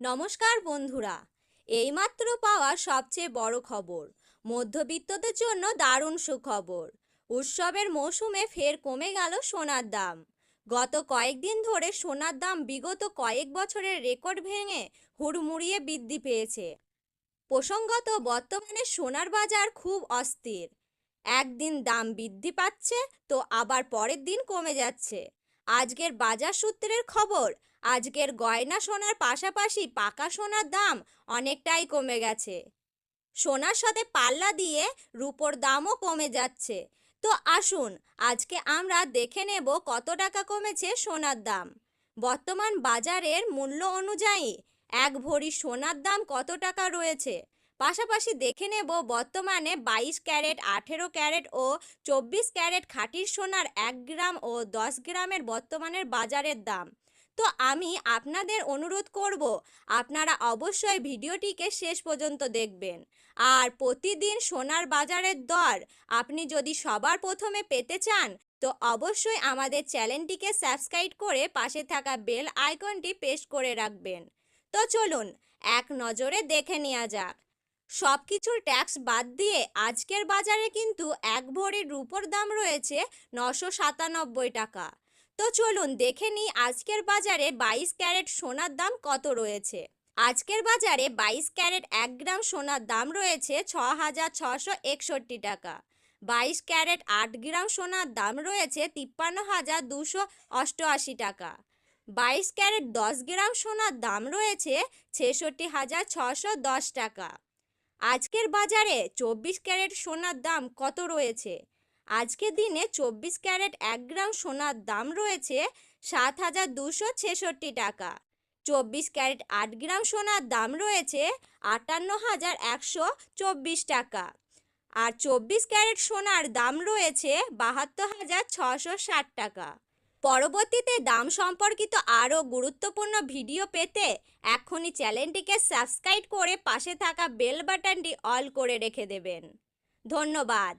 নমস্কার বন্ধুরা। এইমাত্র পাওয়া সবচেয়ে বড় খবর। মধ্যবিত্তদের জন্য দারুণ সুখবর। উৎসবের মৌসুমে ফের কমে গেল সোনার দাম। গত কয়েকদিন ধরে সোনার দাম বিগত কয়েক বছরের রেকর্ড ভেঙে হুড়মুড়িয়ে বৃদ্ধি পেয়েছে। প্রসঙ্গত, বর্তমানে সোনার বাজার খুব অস্থির। একদিন দাম বৃদ্ধি পাচ্ছে, তো আবার পরের দিন কমে যাচ্ছে। আজকের বাজার সূত্রের খবর, আজকের গয়না সোনার পাশাপাশি পাকা সোনার দাম অনেকটাই কমে গেছে। সোনার সাথে পাল্লা দিয়ে রূপোর দামও কমে যাচ্ছে। তো আসুন, আজকে আমরা দেখে নেব কত টাকা কমেছে সোনার দাম। বর্তমান বাজারের মূল্য অনুযায়ী এক ভরি সোনার দাম কত টাকা রয়েছে? পাশাপাশি দেখে নেব বর্তমানে বাইশ ক্যারেট, আঠেরো ক্যারেট ও চব্বিশ ক্যারেট খাঁটির সোনার এক গ্রাম ও দশ গ্রামের বর্তমানের বাজারের দাম। তো আমি আপনাদের অনুরোধ করব, আপনারা অবশ্যই ভিডিওটিকে শেষ পর্যন্ত দেখবেন। আর প্রতিদিন সোনার বাজারের দর আপনি যদি সবার প্রথমে পেতে চান, তো অবশ্যই আমাদের চ্যানেলটিকে সাবস্ক্রাইব করে পাশে থাকা বেল আইকনটি প্রেস করে রাখবেন। তো চলুন, এক নজরে দেখে নেওয়া যাক। সব কিছুর ট্যাক্স বাদ দিয়ে আজকের বাজারে কিন্তু এক ভরির রূপোর দাম রয়েছে নশো সাতানব্বই টাকা। তো চলুন দেখে নিই আজকের বাজারে বাইশ ক্যারেট সোনার দাম কত রয়েছে। আজকের বাজারে বাইশ ক্যারেট এক গ্রাম সোনার দাম রয়েছে ছ হাজার ছশো একষট্টি টাকা। বাইশ ক্যারেট আট গ্রাম সোনার দাম রয়েছে তিপ্পান্ন হাজার দুশো অষ্টআশি টাকা। বাইশ ক্যারেট দশ গ্রাম সোনার দাম রয়েছে ছেষট্টি হাজার ছশো দশ টাকা। আজকের বাজারে চব্বিশ ক্যারেট সোনার দাম কত রয়েছে? আজকের দিনে চব্বিশ ক্যারেট এক গ্রাম সোনার দাম রয়েছে সাত হাজার দুশো ছেষট্টি টাকা। চব্বিশ ক্যারেট আট গ্রাম সোনার দাম রয়েছে আটান্ন হাজার একশো চব্বিশ টাকা। আর চব্বিশ ক্যারেট সোনার দাম রয়েছে বাহাত্তর হাজার ছশো ষাট টাকা। পরবর্তীতে দাম সম্পর্কিত আরও গুরুত্বপূর্ণ ভিডিও পেতে এখনই চ্যানেলটিকে সাবস্ক্রাইব করে পাশে থাকা বেল বাটনটি অল করে রেখে দেবেন। ধন্যবাদ।